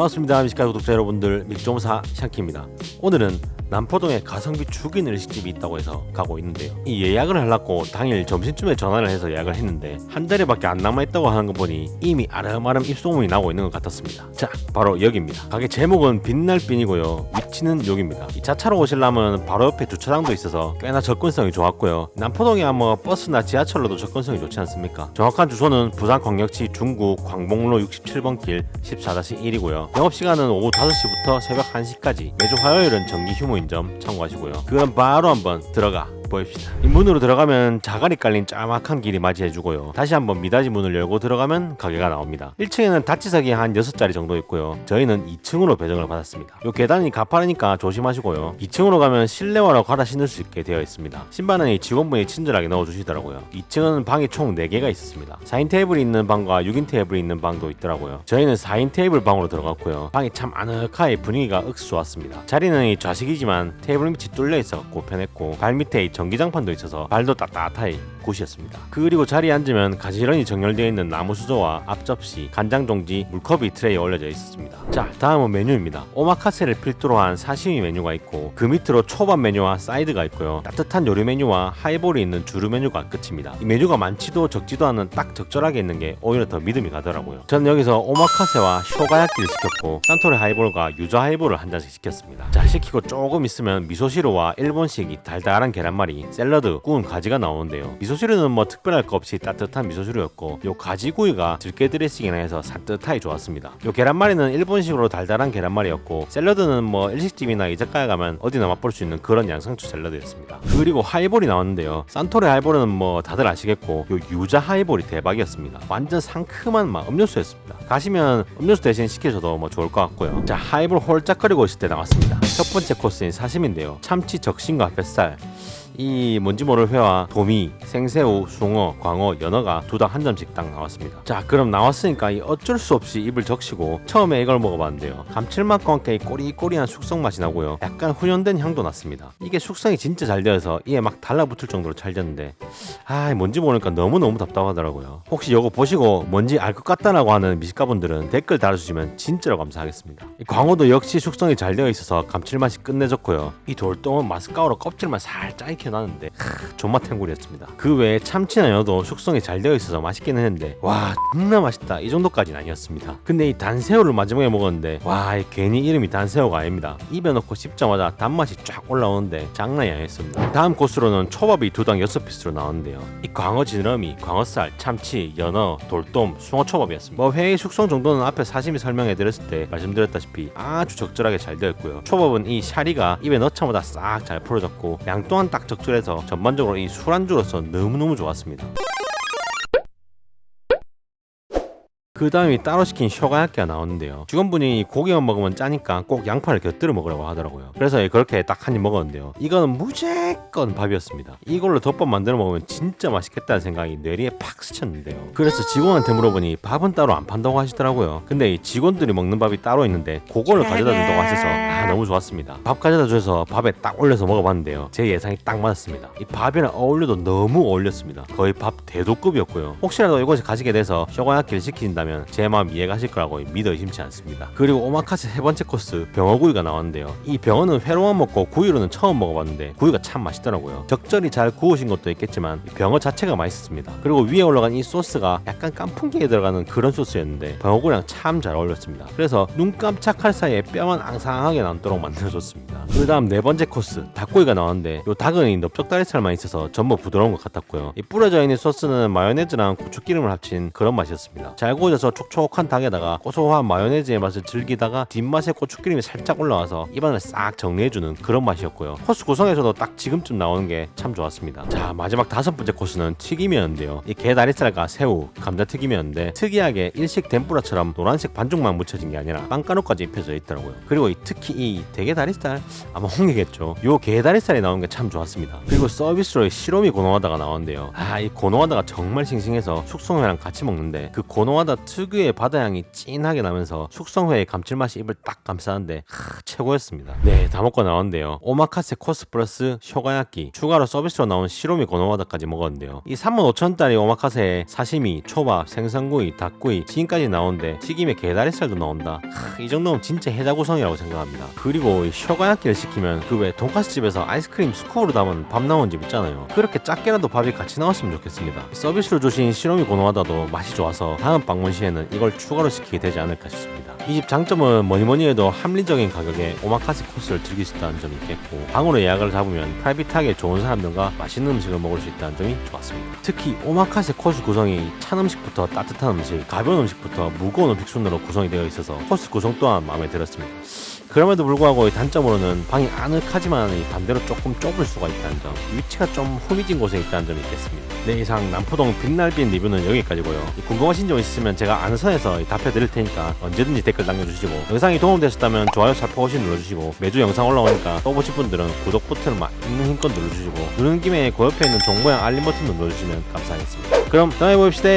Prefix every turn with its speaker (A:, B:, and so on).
A: 반갑습니다. 미식가 구독자 여러분들 밀종사 샹키입니다. 오늘은 남포동에 가성비 죽이는 일식집이 있다고 해서 가고 있는데요. 이 예약을 하려고 당일 점심쯤에 전화를 해서 예약을 했는데 한 자리밖에 안 남아있다고 하는 거 보니 이미 아름아름 입소문이 나고 있는 것 같았습니다. 자, 바로 여기입니다. 가게 제목은 빛날 빈이고요. 위치는 여기입니다. 이 차차로 오시려면 바로 옆에 주차장도 있어서 꽤나 접근성이 좋았고요. 남포동이야 뭐 버스나 지하철로도 접근성이 좋지 않습니까? 정확한 주소는 부산광역시 중구 광복로 67번 길 14-1이고요. 영업시간은 오후 5시부터 새벽 1시까지 매주 화요일은 정기 휴무 인 점 참고하시고요. 그럼 바로 한번 들어가 이 문으로 들어가면 자갈이 깔린 짤막한 길이 맞이해주고요. 다시 한번 미닫이 문을 열고 들어가면 가게가 나옵니다. 1층에는 다치석이 한 6자리 정도 있고요. 저희는 2층으로 배정을 받았습니다. 요 계단이 가파르니까 조심하시고요. 2층으로 가면 실내화로 갈아 신을 수 있게 되어 있습니다. 신발은 이 직원분이 친절하게 넣어주시더라고요. 2층은 방이 총 4개가 있었습니다. 4인 테이블이 있는 방과 6인 테이블이 있는 방도 있더라고요. 저희는 4인 테이블 방으로 들어갔고요. 방이 참 아늑하게 분위기가 억수 좋았습니다. 자리는 이 좌식이지만 테이블 밑이 뚫려 있어갖고 편했고 발 밑에 이 전기장판도 있어서 발도 따뜻하게 곳이었습니다. 그리고 자리에 앉으면 가지런히 정렬되어 있는 나무 수저와 앞접시, 간장 종지, 물컵이 트레이에 올려져 있었습니다. 자, 다음은 메뉴입니다. 오마카세를 필두로 한 사시미 메뉴가 있고 그 밑으로 초밥 메뉴와 사이드가 있고요. 따뜻한 요리 메뉴와 하이볼이 있는 주류 메뉴가 끝입니다. 이 메뉴가 많지도 적지도 않은 딱 적절하게 있는 게 오히려 더 믿음이 가더라고요. 저는 여기서 오마카세와 쇼가야끼를 시켰고 산토리 하이볼과 유자 하이볼을 한 잔씩 시켰습니다. 자, 시키고 조금 있으면 미소시루와 일본식 이 달달한 계란말이, 샐러드, 구운 가지가 나오는데요. 미소 시루는 뭐 특별할 거 없이 따뜻한 미소시루였고 요 가지구이가 들깨 드레싱이나 해서 산뜻하게 좋았습니다. 요 계란말이는 일본식으로 달달한 계란말이였고 샐러드는 뭐 일식집이나 이자카야 가면 어디나 맛볼 수 있는 그런 양상추 샐러드였습니다. 그리고 하이볼이 나왔는데요. 산토리 하이볼은 뭐 다들 아시겠고 요 유자 하이볼이 대박이었습니다. 완전 상큼한 맛 음료수였습니다. 가시면 음료수 대신 시켜줘도 뭐 좋을 것 같고요. 자 하이볼 홀짝거리고 있을 때 나왔습니다. 첫 번째 코스인 사심인데요. 참치 적신과 뱃살 이 뭔지 모를 회와 도미, 생새우, 숭어, 광어, 연어가 두당 한 점씩 딱 나왔습니다. 자, 그럼 나왔으니까 이 어쩔 수 없이 입을 적시고 처음에 이걸 먹어봤는데요. 감칠맛과 함께 이 꼬리꼬리한 숙성 맛이 나고요. 약간 훈연된 향도 났습니다. 이게 숙성이 진짜 잘 되어서 이에 막 달라붙을 정도로 잘 됐는데 아, 뭔지 모르니까 너무너무 답답하더라고요. 혹시 이거 보시고 뭔지 알 것 같다라고 하는 미식가분들은 댓글 달아주시면 진짜로 감사하겠습니다. 이 광어도 역시 숙성이 잘 되어 있어서 감칠맛이 끝내줬고요. 이 돌돔은 마스카오로 껍질만 살짝 익혀 놨는데 존맛 탱굴이었습니다. 그 외에 참치나 연어도 숙성이 잘 되어 있어서 맛있긴 했는데 와 존나 맛있다 이 정도까지는 아니었습니다. 근데 이 단새우를 마지막에 먹었는데 와이 괜히 이름이 단새우가 아닙니다. 입에 넣고 씹자마자 단맛이 쫙 올라오는데 장난이 아니었습니다. 다음 코스로는 초밥이 두당 6피스로 나왔는데요. 이 광어 지느러미, 광어살, 참치, 연어, 돌돔, 숭어 초밥이었습니다. 뭐 회의 숙성 정도는 앞에 사심이 설명해 드렸을 때 말씀드렸다시피 아주 적절하게 잘 되어 있고요. 초밥은 이 샤리가 입에 넣자마자 싹 잘 풀어졌고 양 또한 딱 적 절해서 전반적으로 이 술안주로서 너무너무 좋았습니다. 그 다음에 따로 시킨 쇼가야끼가 나오는데요. 직원분이 고기만 먹으면 짜니까 꼭 양파를 곁들여 먹으라고 하더라고요. 그래서 그렇게 딱 한 입 먹었는데요. 이거는 무조건 밥이었습니다. 이걸로 덮밥 만들어 먹으면 진짜 맛있겠다는 생각이 뇌리에 팍 스쳤는데요. 그래서 직원한테 물어보니 밥은 따로 안 판다고 하시더라고요. 근데 이 직원들이 먹는 밥이 따로 있는데 그거를 가져다 준다고 하셔서 아 너무 좋았습니다. 밥 가져다 줘서 밥에 딱 올려서 먹어봤는데요. 제 예상이 딱 맞았습니다. 이 밥이랑 어울려도 너무 어울렸습니다. 거의 밥 대도급이었고요. 혹시라도 이곳에 가시게 돼서 쇼가야끼를 시키신다면 제 마음 이해가실 거라고 믿어 의심치 않습니다. 그리고 오마카세 세 번째 코스 병어구이가 나왔는데요. 이 병어는 회로만 먹고 구이로는 처음 먹어봤는데 구이가 참 맛있더라고요. 적절히 잘 구우신 것도 있겠지만 이 병어 자체가 맛있었습니다. 그리고 위에 올라간 이 소스가 약간 깐풍기에 들어가는 그런 소스였는데 병어구이랑 참 잘 어울렸습니다. 그래서 눈 깜짝할 사이에 뼈만 앙상하게 남도록 만들어줬습니다. 그 다음 네 번째 코스 닭고기가 나왔는데 요 닭은 이 넓적다리살만 있어서 전부 부드러운 것 같았고요. 이 뿌려져 있는 소스는 마요네즈랑 고추기름을 합친 그런 맛이었습니다. 잘 구워져 서 촉촉한 닭에다가 고소한 마요네즈의 맛을 즐기다가 뒷맛에 고추기름이 살짝 올라와서 입안을 싹 정리해주는 그런 맛이었고요. 코스 구성에서도 딱 지금쯤 나오는 게 참 좋았습니다. 자 마지막 다섯 번째 코스는 튀김이었는데요. 이 게다리살과 새우, 감자튀김이었는데 특이하게 일식 덴뿌라처럼 노란색 반죽만 묻혀진 게 아니라 빵가루까지 입혀져 있더라고요. 그리고 이 특히 이 대게다리살 아마 홍게겠죠. 요 게다리살이 나온 게 참 좋았습니다. 그리고 서비스로 이 시로미 고노하다가 나왔는데요. 아이 고노하다가 정말 싱싱해서 숙성회랑 같이 먹는데 그 고노하다 특유의 바다향이 진하게 나면서 숙성 후에 감칠맛이 입을 딱 감싸는데 하, 최고였습니다. 네, 다 먹고 나왔는데요. 오마카세 코스 플러스 쇼가야끼 추가로 서비스로 나온 시로미 고노와다까지 먹었는데요. 이 35,000원짜리 오마카세에 사시미, 초밥, 생선구이, 닭구이, 튀김까지 나오는데 튀김에 게다리살도 나온다. 하, 이 정도면 진짜 해자 구성이라고 생각합니다. 그리고 이 쇼가야끼를 시키면 그 외 돈까스 집에서 아이스크림 스코어로 담은 밥 나오는 집 있잖아요. 그렇게 작게라도 밥이 같이 나왔으면 좋겠습니다. 서비스로 주신 시로미 고노와다도 맛이 좋아서 다음 방문 시에는 이걸 추가로 시키게 되지 않을까 싶습니다. 이 집 장점은 뭐니 뭐니 해도 합리적인 가격에 오마카세 코스를 즐길 수 있다는 점이 있겠고 방으로 예약을 잡으면 프라이빗하게 좋은 사람들과 맛있는 음식을 먹을 수 있다는 점이 좋았습니다. 특히 오마카세 코스 구성이 찬 음식부터 따뜻한 음식, 가벼운 음식부터 무거운 음식 순으로 구성이 되어 있어서 코스 구성 또한 마음에 들었습니다. 그럼에도 불구하고 이 단점으로는 방이 아늑하지만 이 반대로 조금 좁을 수가 있다는 점 위치가 좀 후미진 곳에 있다는 점이 있겠습니다. 네 이상 남포동 빛날빈 리뷰는 여기까지고요. 이 궁금하신 점 있으면 제가 아는 선에서 답해드릴 테니까 언제든지 댓글 남겨주시고 영상이 도움되셨다면 좋아요 살포시 눌러주시고 매주 영상 올라오니까 또 보실 분들은 구독 버튼을 막 있는 힘껏 눌러주시고 누른 김에 그 옆에 있는 종 모양 알림 버튼 눌러주시면 감사하겠습니다. 그럼 다음에 봅시다